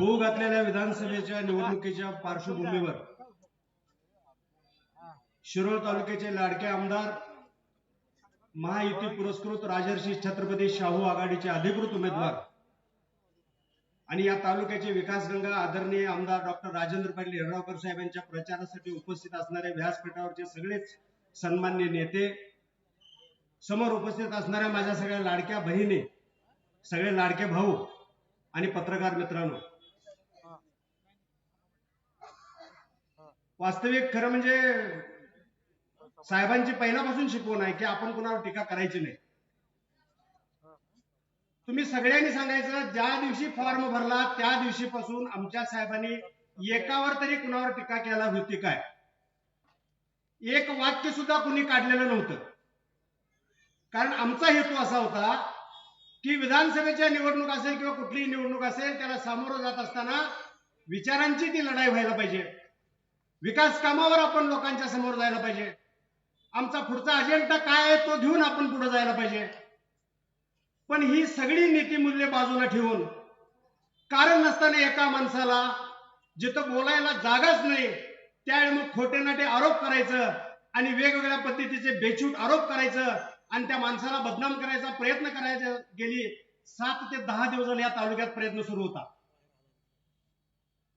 होऊ घातलेल्या विधानसभेच्या निवडणुकीच्या पार्श्वभूमीवर शिरोळ तालुक्याचे लाडके आमदार महायुती पुरस्कृत राजर्षी छत्रपती शाहू आघाडीचे अधिकृत उमेदवार आणि या तालुक्याचे विकासगंगा आदरणीय आमदार डॉक्टर राजेंद्र पाटील यड्रावकर साहेब यांच्या प्रचारासाठी उपस्थित असणारे व्यासपीठावरचे सगळेच सन्मान्य नेते समोर उपस्थित असणाऱ्या माझ्या सगळ्या लाडक्या बहिणी सगळे लाडके भाऊ आणि पत्रकार मित्रांनो वास्तविक खरं म्हणजे साहेबांची पहिल्यापासून शिकवण आहे की आपण कुणावर टीका करायची नाही. तुम्ही सगळ्यांनी सांगायचं ज्या दिवशी फॉर्म भरला त्या दिवशीपासून आमच्या साहेबांनी एकावर तरी कुणावर टीका केला होती काय? एक वाक्य सुद्धा कुणी काढलेलं नव्हतं. कारण आमचा हेतू असा होता की विधानसभेच्या निवडणूक असेल किंवा कुठलीही निवडणूक असेल त्याला सामोरं जात असताना विचारांची ती लढाई व्हायला पाहिजे. विकास कामावर आपण लोकांच्या समोर जायला पाहिजे. आमचा पुढचा अजेंडा काय आहे तो घेऊन आपण पुढे जायला पाहिजे. पण ही सगळी नीतीमूल्य बाजूला ठेवून कारण नसताना एका माणसाला जिथं बोलायला जागाच नाही त्यावेळी मग खोटे नाटे आरोप करायचं आणि वेगवेगळ्या पद्धतीचे बेछूट आरोप करायचं आणि त्या माणसाला बदनाम करायचा प्रयत्न करायचा गेली सात ते दहा दिवस झाले या तालुक्यात प्रयत्न सुरू होता.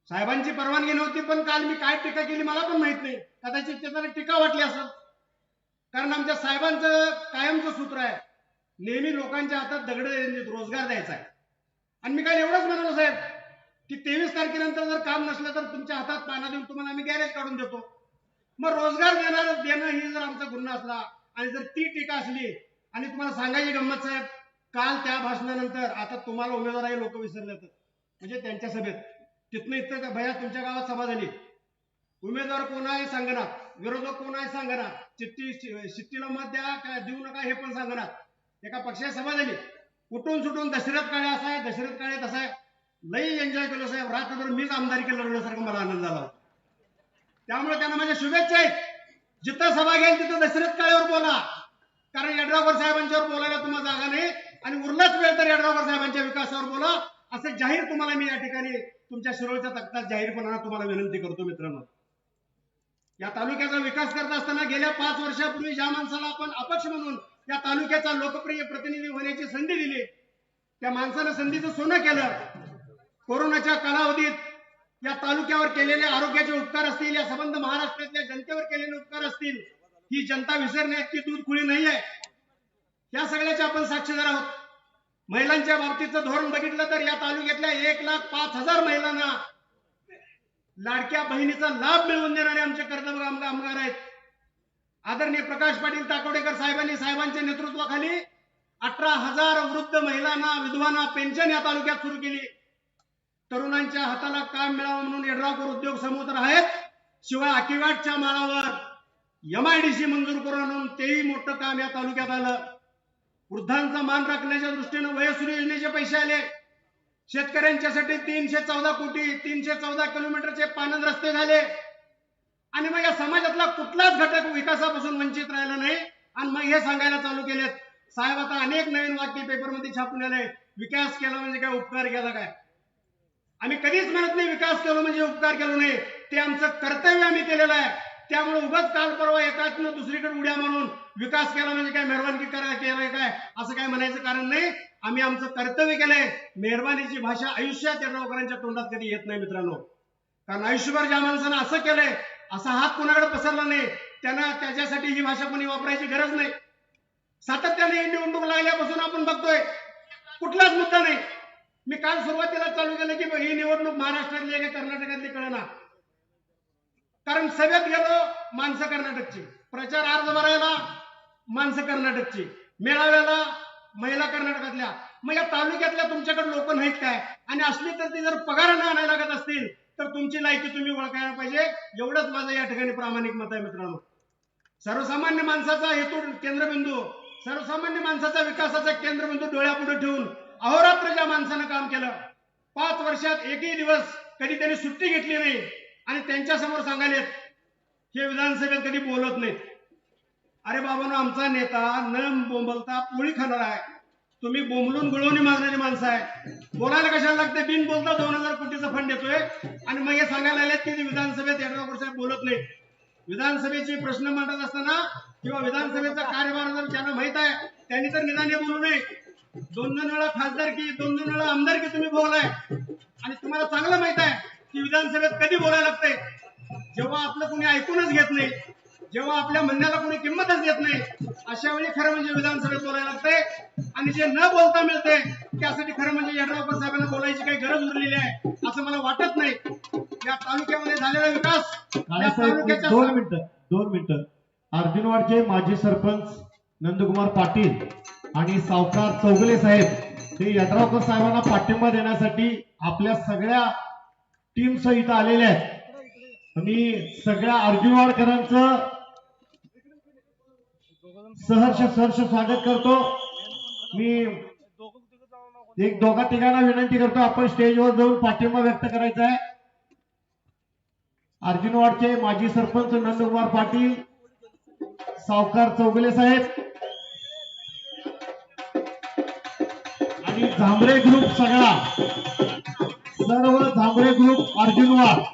साहेबांची परवानगी नव्हती पण काल मी काय टीका केली मला पण माहीत नाही. कदाचित त्याला टीका वाटली असेल. कारण आमच्या साहेबांचं कायमचं सूत्र आहे नेहमी लोकांच्या हातात दगड रोजगार द्यायचा आहे. आणि मी काल एवढंच म्हणालो साहेब की तेवीस तारखेनंतर जर काम नसलं तर तुमच्या हातात पाना देऊन तुम्हाला आम्ही गॅरेज काढून देतो. मग रोजगार देणार देणं ही जर आमचा गुन्हा असला आणि जर ती टीका असली आणि तुम्हाला सांगायची गंमत साहेब काल त्या भाषणानंतर आता तुम्हाला उमेदवार हे लोक विसरले तर म्हणजे त्यांच्या सभेत. तिथनं इथं का भया तुमच्या गावात सभा झाली? उमेदवार कोण आहे सांगणार विरोधक कोण आहे सांगणार चिठ्ठी शिट्टीला मत द्या काय देऊ नका हे पण सांगणार. एका पक्षाची सभा झाली. उठून सुटून दशरथ काळे असा आहे दशरथ काळे तसा आहे. लई एन्जॉय केलो साहेब. रात्रभर मीच आमदारी केलं लढवल्यासारखं मला आनंद झाला. त्यामुळे त्यांना माझ्या शुभेच्छा आहेत. जिथं सभा घेईल तिथं दशरथ काळेवर बोला. कारण यड्रावकर साहेबांच्यावर बोलायला तुम्हाला जागा नाही. आणि उरलाच वेळ तर यड्रावकर साहेबांच्या विकासावर बोला. असं जाहीर तुम्हाला मी या ठिकाणी तुमच्या शिरोळच्या तक्तात जाहीरपणानं तुम्हाला विनंती करतो मित्रांनो. या तालुक्याचा विकास करत असताना गेल्या पाच वर्षापूर्वी ज्या माणसाला आपण अपक्ष म्हणून या तालुक्याचा लोकप्रिय प्रतिनिधी होण्याची संधी दिली त्या माणसानं संधीचं सोनं केलं. कोरोनाच्या कालावधीत या तालुक्यावर केलेले आरोग्याचे उपकार असतील या संबंध महाराष्ट्रातल्या जनतेवर केलेले उपकार असतील ही जनता विसरण्याची दूध खुळी नाही आहे या सगळ्याचे आपण साक्षीदार आहोत महिलांच्या बाबतीचं धोरण बघितलं तर या तालुक्यातल्या एक लाख पाच हजार महिलांना लाडक्या बहिणीचा लाभ मिळवून देणारे आमचे कर्तव्य कामगार आहेत. आदरणीय प्रकाश पाटील ताकोडेकर साहेबांनी साहेबांच्या नेतृत्वाखाली अठरा हजार वृद्ध महिलांना विधवांना पेन्शन या तालुक्यात सुरू केली. तरुणांच्या हाताला काम मिळावं म्हणून यड्रावकर उद्योग समूह तर आहेत शिवाय अकिवाटच्या माळावर एमआयडीसी मंजूर करून आणून तेही मोठं काम या तालुक्यात आलं. वृद्धांचा मान राखण्याच्या दृष्टीनं वयसुरी योजनेचे पैसे आले. शेतकऱ्यांच्यासाठी तीनशे चौदा कोटी तीनशे चौदा किलोमीटरचे पानद रस्ते झाले. आणि मग या समाजातला कुठलाच घटक विकासापासून वंचित राहिला नाही. आणि मग हे सांगायला चालू केलेत. साहेब आता अनेक नवीन वाक्य पेपरमध्ये छापून आले. विकास केला म्हणजे काय उपकार केला काय? आम्ही कधीच म्हणत नाही विकास केलो म्हणजे उपकार केलो नाही. ते आमचं कर्तव्य आम्ही केलेलं आहे. त्यामुळे उगाच काल परवा एकाच दुसरीकडे उड्या मारून विकास केला म्हणजे काय? मेहरबानी करा केलं काय? असं काय म्हणायचं कारण नाही. आम्ही आमचं कर्तव्य केलंय. मेहरबानीची भाषा आयुष्यात यड्रावकरांच्या तोंडात कधी येत नाही मित्रांनो. कारण आयुष्यभर ज्या माणसानं असं केलंय असा हात कोणाकडे पसरला नाही. त्यांना त्याच्यासाठी ही भाषा कोणी वापरायची गरज नाही. सातत्याने निवडणूक लागल्यापासून आपण बघतोय कुठलाच मुद्दा नाही. मी काल सुरुवातीला चालू केलं की ही निवडणूक महाराष्ट्रातली आहे कर्नाटकातली कळना. कारण सभेत गेलो माणसं कर्नाटकची. प्रचार अर्ज भरायला माणसं कर्नाटकची. मेळाव्याला महिला कर्नाटकातल्या. मग या तालुक्यातल्या तुमच्याकडे लोक नाहीत काय? आणि असली तर ती जर पगार न आणायला लागत असतील तर तुमची लायकी तुम्ही ओळखायला पाहिजे. एवढंच माझं या ठिकाणी प्रामाणिक मत आहे मित्रांनो. सर्वसामान्य माणसाचा हेतू केंद्रबिंदू. सर्वसामान्य माणसाचा विकासाचा केंद्रबिंदू डोळ्यापुढे ठेवून अहोरात्र ज्या माणसानं काम केलं पाच वर्षात एकही दिवस कधी त्यांनी सुट्टी घेतली नाही. आणि त्यांच्यासमोर सांगायलेत हे विधानसभेत कधी बोलत नाहीत. अरे बाबांनो आमचा नेता न बोंबलता पोळी खाणार आहे. तुम्ही बोंबलून गुळवणी मागणारी माणसं आहे बोलायला कशाला लागते? बिन बोलता दोन हजार कोटीचा फंड देतोय आणि मग हे सांगायला आले की विधानसभेत यड्रावकर साहेब बोलत नाही विधानसभेचे प्रश्न मांडत असताना किंवा विधानसभेचा कार्यभार जर माहीत आहे त्यांनी तर निदान हे बोलू नये. दोन दोन वेळा खासदारकी दोन दोन वेळा आमदारकी तुम्ही बोललाय आणि तुम्हाला चांगलं माहीत आहे की विधानसभेत कधी बोलायला लागतंय? जेव्हा आपलं कोणी ऐकूनच घेत नाही जेव्हा आपल्या म्हणण्याला कोणी किंमतच देत नाही अशा वेळी खरं म्हणजे विधानसभेत बोलायला लागतंय. आणि जे न बोलता मिळते त्यासाठी खरं म्हणजे यड्रावकर साहेबांना बोलायची काही गरज उरलेली आहे असं मला वाटत नाही. या तालुक्यामध्ये झालेला विकास दोन मिनिटं दोन मिनिटं. अर्जुनवाडचे माजी सरपंच नंदकुमार पाटील आणि सावकार चौगले साहेब हे यड्रावकर साहेबांना पाठिंबा देण्यासाठी आपल्या सगळ्या टीम सह इथं आलेल्या आहेत. मी सगळ्या अर्जुनवाडकरांचं सहर्ष सहर्ष स्वागत करतो. मी एक दोघा तिघांना विनंती करतो आपण स्टेजवर जाऊन पाठिंबा व्यक्त करायचा आहे. अर्जुनवाडचे माजी सरपंच नंदकुमार पाटील सावकार चौगले साहेब आणि झांबरे ग्रुप सगळा. सर्व झांबरे ग्रुप अर्जुनवाड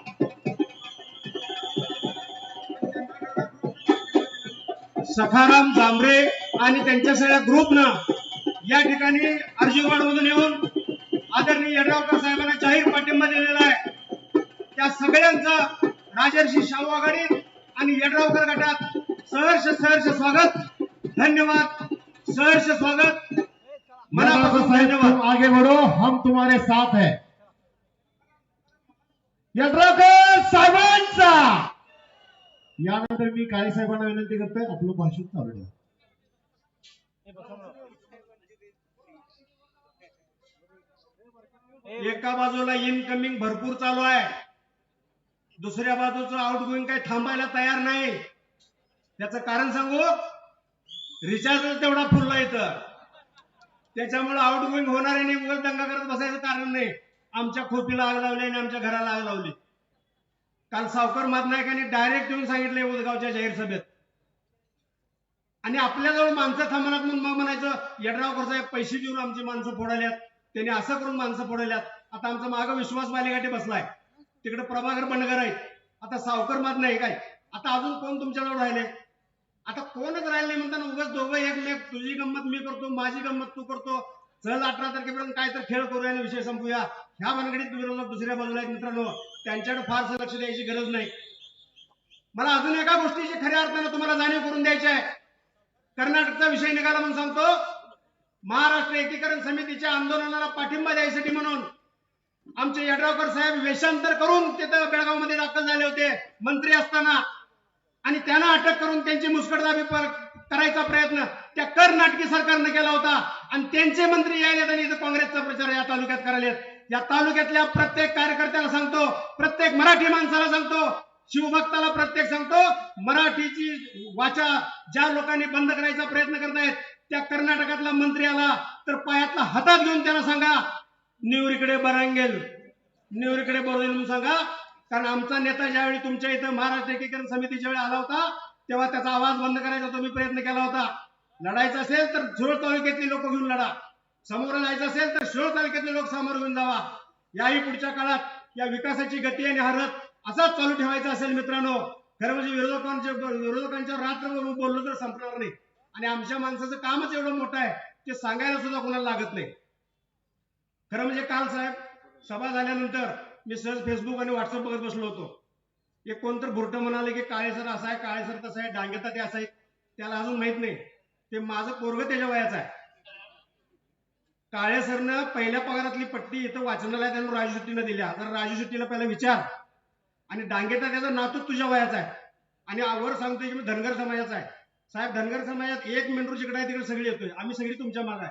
सखाराम जांभरे आणि त्यांच्या सगळ्या ग्रुपनं या ठिकाणी अर्जुनवाड मधून येऊन आदरणीय यड्रावकर साहेबांना जाहीर पाठिंबा दिलेला आहे. त्या सगळ्यांचा राजर्षी शाहू आघाडीत आणि यड्रावकर गटात सहर्ष सहर्ष स्वागत. धन्यवाद. सहर्ष स्वागत. मनापासून धन्यवाद. आगे बढ़ो हम तुम्हारे साथ है. यड्रावकर साहेबांचा! यानंतर मी काळे साहेबांना विनंती करतोय आपलं भाषण चालू ठेवा. एका बाजूला इनकमिंग भरपूर चालू आहे. दुसऱ्या बाजूचं आउटगोईंग काही थांबायला तयार नाही. त्याचं कारण सांगू? रिचार्ज तेवढा फुलला इथं. त्याच्यामुळे आउटगोईंग होणारे नाही उगाच दंगा करत बसायचं कारण नाही. आमच्या खोपीला आग लावली आणि आमच्या घराला आग लावली. काल सावकार मधनायकांनी डायरेक्ट येऊन सांगितले उदगावच्या जाहीर सभेत. आणि आपल्याजवळ माणसं थांबणार म्हणून मग म्हणायचं यड्रावकर साहेब पैसे देऊन आमची माणसं फोडाल्यात. त्यांनी असं करून माणसं फोडल्यात. आता आमचा माग विश्वास बालेगाठी बसलाय. तिकडे प्रभाकर बंडगर आहेत. आता सावकर मात नाही काय आता अजून कोण तुमच्याजवळ राहिले? आता कोणच राहिले नाही म्हणताना उगाच दोघं एकमेक तुझी गंमत मी करतो माझी गंमत तू करतो. चल अठरा तारखेपर्यंत काय तर खेळ करूया आणि विषय संपूया. ह्या भानगडीत विरोधक दुसऱ्या बाजूला आहेत मित्रांनो. त्यांच्याकडे फारसं लक्ष द्यायची गरज नाही. मला अजून एका गोष्टीची खऱ्या अर्थानं तुम्हाला जाणीव करून द्यायची आहे. कर्नाटकचा विषय निघाला म्हणून सांगतो. महाराष्ट्र एकीकरण समितीच्या आंदोलनाला पाठिंबा द्यायसाठी म्हणून आमचे यड्रावकर साहेब वेषांतर करून तिथं बेळगावमध्ये दाखल झाले होते. मंत्री असताना. आणि त्यांना अटक करून त्यांची मुस्कटदाबी करायचा प्रयत्न त्या कर्नाटकी सरकारनं केला होता. आणि त्यांचे मंत्री यायलेत आणि इथं काँग्रेसचा प्रचार या तालुक्यात करायला या तालुक्यातल्या प्रत्येक कार्यकर्त्याला सांगतो प्रत्येक मराठी माणसाला सांगतो शिवभक्ताला प्रत्येक सांगतो मराठीची वाचा ज्या लोकांनी बंद करायचा प्रयत्न करतायत त्या कर्नाटकातला मंत्री आला तर पायातला हातात घेऊन त्यांना सांगा निवरीकडे बरांगेल. निवरीकडे बोलवेल म्हणून सांगा. कारण आमचा नेता ज्यावेळी तुमच्या इथं महाराष्ट्र एकीकरण समितीच्या वेळी आला होता तेव्हा त्याचा आवाज बंद करायचा तुम्ही प्रयत्न केला होता. लढायचा असेल तर झोळ तालुक्यातली लोक घेऊन लढा. समोर जायचं असेल तर शिरोळ तालुक्यातले लोक समोर घेऊन जावा. याही पुढच्या काळात या विकासाची गती आणि हरत असाच चालू ठेवायचा असेल मित्रांनो. खरं म्हणजे विरोधकांच्या विरोधकांच्या रात्र बोललो तर संपणार नाही. आणि आमच्या माणसाचं कामच एवढं मोठं आहे ते सांगायला सुद्धा कोणाला लागत नाही. खरं म्हणजे काल साहेब सभा झाल्यानंतर मी सहज फेसबुक आणि व्हॉट्सअप बघत बसलो होतो. एक कोणतर भुरटं म्हणाले की काळे सर असा आहे काळे सर तसं आहे डांगेता ते असं आहे त्याला अजून माहीत नाही. ते माझं पोरग त्याच्या वयाचं आहे. काळे सरनं पहिल्या पगारातली पट्टी इथं वाचनालयात त्यांना राजू शेट्टीनं दिल्या. तर राजू शेट्टीला पहिला विचार. आणि डांगेचा त्याचा नातूच तुझ्या वयाचा आहे. आणि आवर सांगतोय की मी धनगर समाजाचा आहे. साहेब धनगर समाजात एक मेंढरू जिकडे आहे तिकडे सगळी येतोय. आम्ही सगळी तुमच्या माग आहे.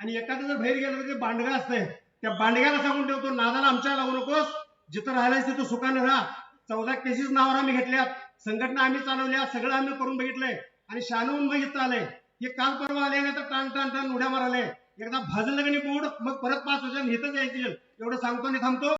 आणि एखादं जर बाहेर गेलं तर ते बांडगा असतंय. त्या बांडग्याला सांगून ठेवतो नादाला आमच्या लागू नकोस. जिथं राहायलाच तिथं सुखानं राहा. चौदा केसेस नावावर आम्ही घेतल्यात. संघटना आम्ही चालवल्या. सगळं आम्ही करून बघितलंय. आणि शानून बघितलं आलंय. हे काल परवा आले नाही तर टाण टाण टाण उड्या मारायला एकदा भाजलं का नाही बोर्ड मग परत पाच वर्षांनी इथंच यायची. एवढं सांगतो आणि थांबतो.